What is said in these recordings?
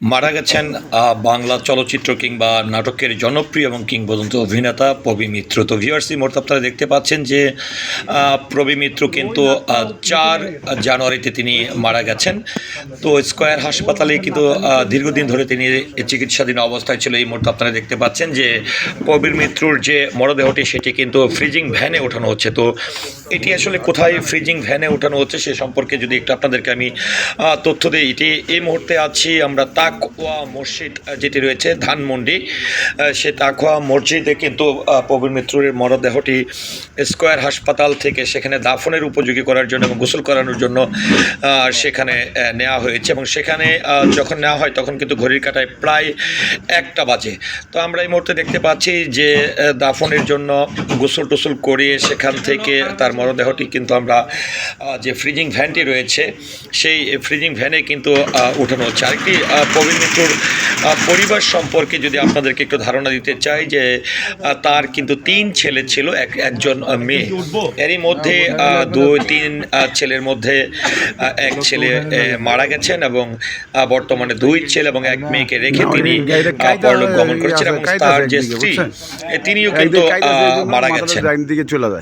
মারা গেছেন বাংলা চলচ্চিত্র কিংবা নাটকের জনপ্রিয় এবং কিংবদন্ত অভিনেতা প্রবী মিত্র। তো ভিউয়ার্সি মোট আপনারা দেখতে পাচ্ছেন যে প্রবী মিত্র কিন্তু চার জানুয়ারিতে তিনি মারা গেছেন। তো স্কয়ার হাসপাতালে কিন্তু দীর্ঘদিন ধরে তিনি চিকিৎসাধীন অবস্থায় ছিল এই মুহূর্তে আপনারা দেখতে পাচ্ছেন যে, প্রবীর মিত্রর যে মরদেহটি, সেটি কিন্তু ফ্রিজিং ভ্যানে ওঠানো হচ্ছে। তো এটি আসলে কোথায় ফ্রিজিং ভ্যানে ওঠানো হচ্ছে, সে সম্পর্কে যদি একটু আপনাদেরকে আমি তথ্য দিই। এটি এই মুহূর্তে আছি আমরা তাকওয়া মসজিদ যেটি রয়েছে ধানমন্ডি সে তাকওয়া মসজিদে কিন্তু প্রবীর মিত্রের মরদেহটি স্কয়ার হাসপাতাল থেকে সেখানে দাফনের উপযোগী করার জন্য এবং গোসল করানোর জন্য সেখানে নেওয়া হয়েছে এবং সেখানে যখন নেওয়া হয় তখন কিন্তু ঘড়ির কাটায় প্রায় একটা বাজে। তো আমরা এই মুহূর্তে দেখতে পাচ্ছি যে দাফনের জন্য গোসল টোসল করিয়ে সেখান থেকে তার মরদেহটি কিন্তু আমরা যে ফ্রিজিং ভ্যানটি রয়েছে, সেই ফ্রিজিং ভ্যানে কিন্তু উঠানো হচ্ছে। আরেকটি আহ, পরিবার সম্পর্কে যদি আপনাদেরকে একটু ধারণা দিতে চাই যে তার কিন্তু তিন ছেলে ছিল এক একজন মেয়ে। এরই মধ্যে দুই তিন ছেলের মধ্যে এক ছেলে মারা গেছেন এবং বর্তমানে দুই ছেলে এবং এক মেয়েকে রেখে তিনি পরলোক গমন করেছেন এবং তার যে স্ত্রী তিনিও কিন্তু মারা গেছেন।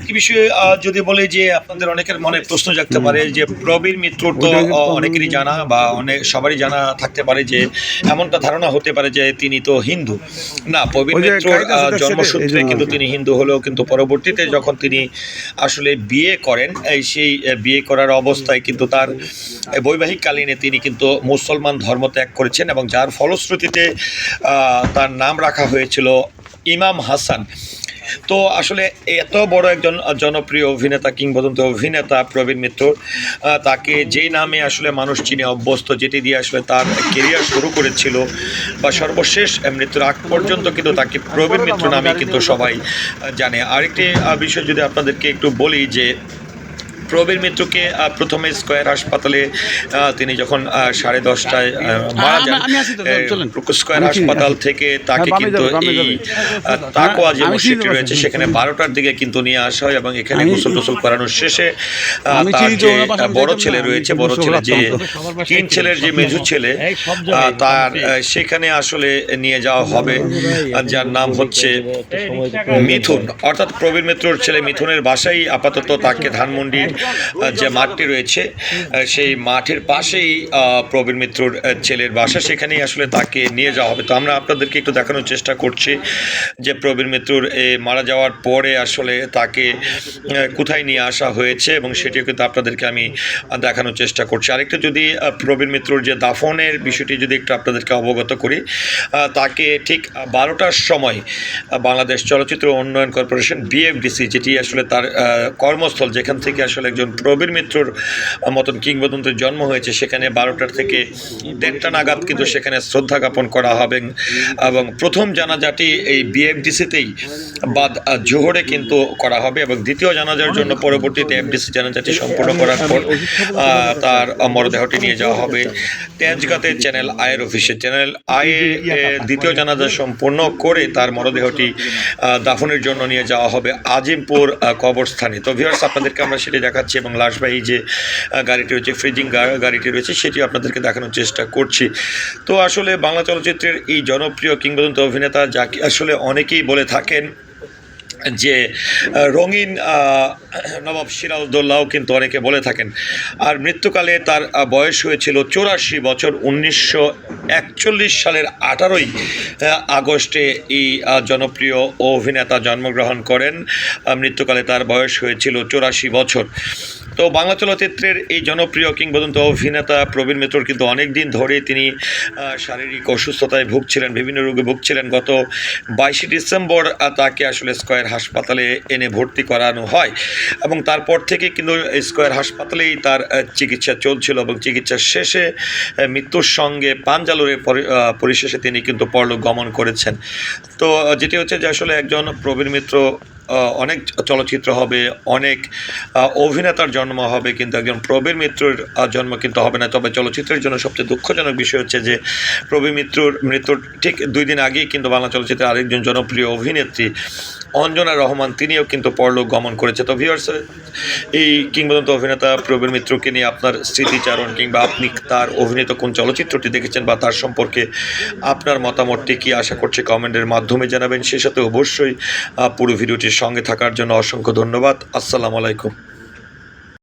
এই বিষয়ে যদি বলে যে আপনাদের অনেকের মনে প্রশ্ন জাগতে পারে যে প্রবীর মিত্র তো অনেকেরই জানা বা অনেক সবারই জানা থাকতে পারে যে এমনটা ধারণা হতে পারে যে তিনি তো হিন্দু। না পবিত্র জন্মসূত্রে কিন্তু তিনি হিন্দু হলেও কিন্তু পরবর্তীতে যখন তিনি আসলে বিয়ে করেন এই সেই বিয়ে করার অবস্থায় কিন্তু তার বৈবাহিককালীনে বৈবাহিক কালীনে তিনি কিন্তু মুসলমান ধর্ম ত্যাগ করেছেন এবং যার ফলশ্রুতিতে আহ, তার নাম রাখা হয়েছিল ইমাম হাসান। তো আসলে এত বড় একজন জনপ্রিয় অভিনেতা, কিংবদন্ত অভিনেতা প্রবীণ মিত্র তাকে যেই নামে আসলে মানুষ চিনে, অভ্যস্ত, যেটি দিয়ে আসলে তার কেরিয়ার শুরু করেছিল, বা সর্বশেষ মৃত্যুর আগ পর্যন্ত কিন্তু তাকে প্রবীণ মিত্র নামে কিন্তু সবাই জানে। আরেকটি বিষয় যদি আপনাদেরকে একটু বলি যে প্রবীর মিত্রকে প্রথমে স্কয়ার হাসপাতালে আহ, তিনি যখন আহ, সাড়ে দশটায় আহ, মারা যান আমি আছি তো, চলেন। আহ, স্কয়ার হাসপাতাল থেকে তাকে হ্যাঁ, কিন্তু যাবে, এই তাকোয়া যে মসজিদটি রয়েছে সেখানে বারোটার দিকে কিন্তু নিয়ে আসা হয় এবং এখানে গোসল টোসল করানোর শেষে আহ, তার যে বড় ছেলে রয়েছে বড় ছেলে যে তিন ছেলের যে মেজু ছেলে আহ, তার সেখানে আসলে নিয়ে যাওয়া হবে। আর যার নাম হচ্ছে মিথুন। অর্থাৎ প্রবীর মিত্রর ছেলে মিথুনের বাসাই আপাতত তাকে ধানমন্ডির যে মাঠটি রয়েছে সেই মাঠের পাশেই প্রবীণ মিত্রর ছেলের বাসা। সেখানেই আসলে তাকে নিয়ে যাওয়া হবে। তো আমরা আপনাদেরকে একটু দেখানোর চেষ্টা করছি যে প্রবীণ মিত্রর মারা যাওয়ার পরে আসলে তাকে কোথায় নিয়ে আসা হয়েছে এবং সেটিও কিন্তু আপনাদেরকে আমি দেখানোর চেষ্টা করছি। আরেকটা যদি প্রবীণ মিত্রর যে দাফনের বিষয়টি যদি একটু আপনাদেরকে অবগত করি তাকে ঠিক বারোটার সময় বাংলাদেশ চলচ্চিত্র উন্নয়ন কর্পোরেশন, বিএফডিসি, যেটি আসলে তার কর্মস্থল, যেখান থেকে আসলে একজন প্রবীর মিত্রর মতন কিংবদন্তির জন্ম হয়েছে। সেখানে বারোটার থেকে দেড়টা নাগাদ কিন্তু সেখানে শ্রদ্ধা জ্ঞাপন করা হবে এবং প্রথম জানাজাটি এই বিএফডিসিতেই বাদ জোহরে কিন্তু করা হবে এবং দ্বিতীয় জানাজার জন্য পরবর্তীতে এফডিসি জানাজাটি সম্পূর্ণ করার পর তার মরদেহটি নিয়ে যাওয়া হবে। তেজগাতে চ্যানেল আয়ের অফিসে। চ্যানেল আয়ে দ্বিতীয় জানাজা সম্পূর্ণ করে তার মরদেহটি দাফনের জন্য নিয়ে যাওয়া হবে আজিমপুর কবরস্থানে। তো ভিউয়ার্স আপনাদেরকে আমরা সেটি দেখাচ্ছি এবং লাশবাহী যে গাড়িটি রয়েছে ফ্রিজিং গাড়িটি রয়েছে সেটি আপনাদেরকে দেখানোর চেষ্টা করছি। তো আসলে বাংলা চলচ্চিত্রের এই জনপ্রিয় কিংবদন্ত অভিনেতা যাকে আসলে অনেকেই বলে থাকেন যে রঙিন নবাব সিরাজদৌল্লাও কিন্তু অনেকে বলে থাকেন। আর মৃত্যুকালে তার বয়স হয়েছিল চৌরাশি বছর উনিশশো একচল্লিশ সালের আঠারোই আগস্টে এই জনপ্রিয় অভিনেতা জন্মগ্রহণ করেন। মৃত্যুকালে তার বয়স হয়েছিল চৌরাশি বছর। তো বাংলা চলচ্চিত্রের এই জনপ্রিয় কিংবদন্ত অভিনেতা প্রবীণ মিত্রর কিন্তু অনেক দিন ধরে তিনি শারীরিক অসুস্থতায় ভুগছিলেন, বিভিন্ন রোগে ভুগছিলেন। গত বাইশে ডিসেম্বর তাকে আসলে স্কয়ার হাসপাতালে এনে ভর্তি করানো হয় এবং তারপর থেকে কিন্তু স্কয়ার হাসপাতালেই তার চিকিৎসা চলছিল এবং চিকিৎসার শেষে মৃত্যুর সঙ্গে পাঞ্জালুরে পরিশেষে তিনি কিন্তু পরলোক গমন করেছেন। তো যেটি হচ্ছে যে আসলে একজন প্রবীণ মিত্র অনেক চলচ্চিত্র হবে, অনেক অভিনেতার জন্ম হবে, কিন্তু একজন প্রবীর মিত্রর জন্ম কিন্তু হবে না। তবে চলচ্চিত্রের জন্য সবচেয়ে দুঃখজনক বিষয় হচ্ছে যে, প্রবীর মিত্রর মৃত্যুর ঠিক দুই দিন আগেই কিন্তু বাংলা চলচ্চিত্রে আরেকজন জনপ্রিয় অভিনেত্রী অঞ্জনা রহমান, তিনিও কিন্তু পরলোক গমন করেছে। তো ভিউয়ার্স এই কিংবদন্ত অভিনেতা প্রবীর মিত্রকে নিয়ে আপনার স্মৃতিচারণ কিংবা আপনি তার অভিনীত কোন চলচ্চিত্রটি দেখেছেন বা তার সম্পর্কে আপনার মতামতটি কি আশা করছে কমেন্টের মাধ্যমে জানাবেন। সে সাথে অবশ্যই পুরো ভিডিওটির সঙ্গে থাকার জন্য অসংখ্য ধন্যবাদ। আসসালামু আলাইকুম।